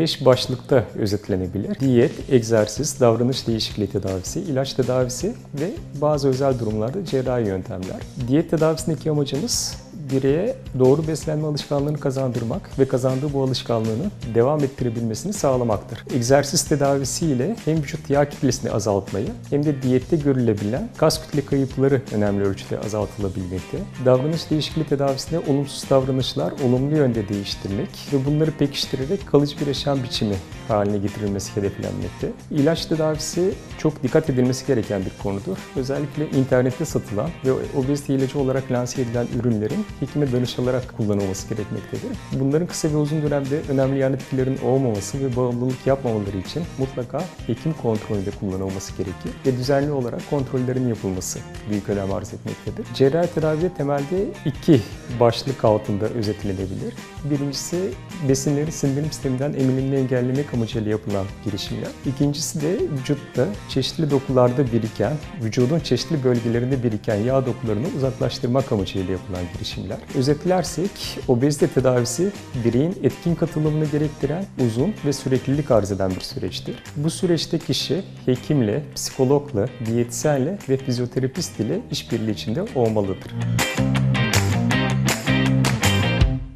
5 başlıkta özetlenebilir. Diyet, egzersiz, davranış değişikliği tedavisi, ilaç tedavisi ve bazı özel durumlarda cerrahi yöntemler. Diyet tedavisindeki amacımız bireye doğru beslenme alışkanlığını kazandırmak ve kazandığı bu alışkanlığını devam ettirebilmesini sağlamaktır. Egzersiz tedavisiyle hem vücut yağ kitlesini azaltmayı hem de diyette görülebilen kas kütle kayıpları önemli ölçüde azaltılabilmekte. Davranış değişikliği tedavisinde olumsuz davranışlar olumlu yönde değiştirmek ve bunları pekiştirerek kalıcı bir yaşam biçimi haline getirilmesi hedeflenmekte. İlaç tedavisi çok dikkat edilmesi gereken bir konudur. Özellikle internette satılan ve obezite ilacı olarak lanse edilen ürünlerin hekime danışılarak kullanılması gerekmektedir. Bunların kısa ve uzun dönemde önemli yan etkilerin olmaması ve bağımlılık yapmamaları için mutlaka hekim kontrolünde kullanılması gerekir ve düzenli olarak kontrollerin yapılması büyük önem arz etmektedir. Cerrahi tedavide temelde iki başlık altında özetlenebilir. Birincisi besinlerin sindirim sisteminden emilimini engellemek amacıyla yapılan girişimler. İkincisi de vücutta çeşitli dokularda biriken, vücudun çeşitli bölgelerinde biriken yağ dokularını uzaklaştırmak amacıyla yapılan girişimler. Özetlersek obezite tedavisi bireyin etkin katılımını gerektiren uzun ve süreklilik arz eden bir süreçtir. Bu süreçte kişi hekimle, psikologla, diyetisyenle ve fizyoterapist ile işbirliği içinde olmalıdır.